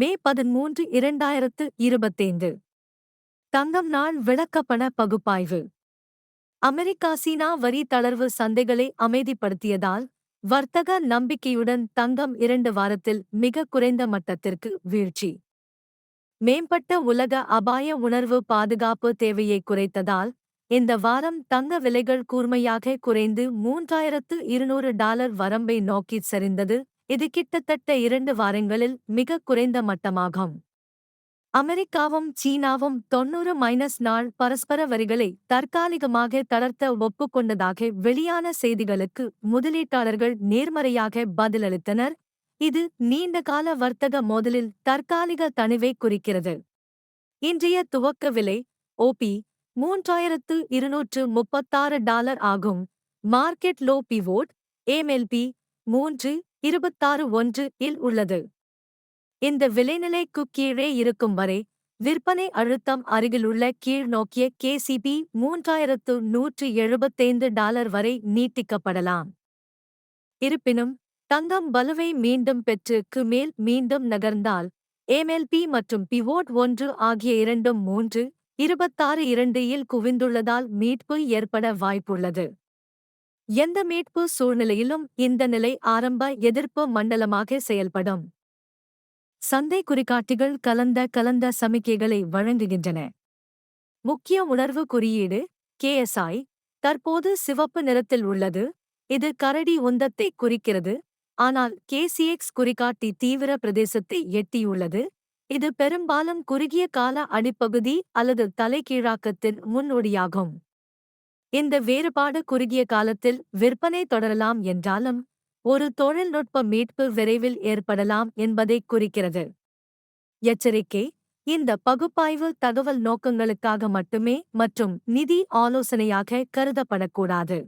மே பதிமூன்று இரண்டாயிரத்து இருபத்தைந்து. தங்கம் நாள் விளக்கப்பண பகுப்பாய்வு. அமெரிக்கா சீனா வரி தளர்வு சந்தைகளை அமைதிப்படுத்தியதால் வர்த்தக நம்பிக்கையுடன் தங்கம் இரண்டு வாரத்தில் மிக குறைந்த மட்டத்திற்கு வீழ்ச்சி. மேம்பட்ட உலக அபாய உணர்வு பாதுகாப்பு தேவையை குறைத்ததால் இந்த வாரம் தங்க விலைகள் கூர்மையாக குறைந்து மூன்றாயிரத்து இருநூறு டாலர் வரம்பை நோக்கிச் சரிந்தது. இது கிட்டத்தட்ட இரண்டு வாரங்களில் மிக குறைந்த மட்டமாகும். அமெரிக்காவும் சீனாவும் தொன்னூறு மைனஸ் நாள் பரஸ்பர வரிகளை தற்காலிகமாக தளர்த்த ஒப்புக்கொண்டதாக வெளியான செய்திகளுக்கு முதலீட்டாளர்கள் நேர்மறையாக பதிலளித்தனர். இது நீண்டகால வர்த்தக மோதலில் தற்காலிக தணிவை குறிக்கிறது. இன்றைய துவக்க விலை ஓபி மூன்றாயிரத்து இருநூற்று முப்பத்தாறு டாலர் ஆகும். மார்க்கெட் லோ பிவோட் ஏமெல்பி மூன்று இருபத்தாறு ஒன்று இல் உள்ளது. இந்த விலைநிலைக்கு கீழே இருக்கும் வரை விற்பனை அழுத்தம் அருகிலுள்ள கீழ் நோக்கிய கேசிபி மூன்றாயிரத்து நூற்று எழுபத்தைந்து டாலர் வரை நீட்டிக்கப்படலாம். இருப்பினும் தங்கம் பலுவை மீண்டும் பெற்றுக்கு மேல் மீண்டும் நகர்ந்தால் ஏமெல்பி மற்றும் பிவோட் ஒன்று ஆகிய இரண்டும் மூன்று இருபத்தாறு இரண்டு இல் குவிந்துள்ளதால் மீட்பு ஏற்பட வாய்ப்புள்ளது. எந்த மீட்பு சூழ்நிலையிலும் இந்த நிலை ஆரம்ப எதிர்ப்பு மண்டலமாக செயல்படும். சந்தை குறிகாட்டிகள் கலந்த கலந்த சமிக்கைகளை வழங்குகின்றன. முக்கிய உணர்வு குறியீடு கேஎஸ்ஐ தற்போது சிவப்பு நிறத்தில் உள்ளது இது கரடி உந்தத்தை குறிக்கிறது ஆனால் கேசிஎக்ஸ் குறிகாட்டி தீவிர பிரதேசத்தை எட்டியுள்ளது இது பெரும்பாலும் குறுகிய கால அடிப்பகுதி அல்லது தலைகீழாக்கத்தின் முன்னோடியாகும். இந்த வேறுபாடு குறுகிய காலத்தில் விற்பனை தொடரலாம் என்றாலும் ஒரு தொழில்நுட்ப மீட்பு விரைவில் ஏற்படலாம் என்பதை குறிக்கிறது. எச்சரிக்கை இந்த பகுப்பாய்வு தகவல் நோக்கங்களுக்காக மட்டுமே மற்றும் நிதி ஆலோசனையாக கருதப்படக்கூடாது.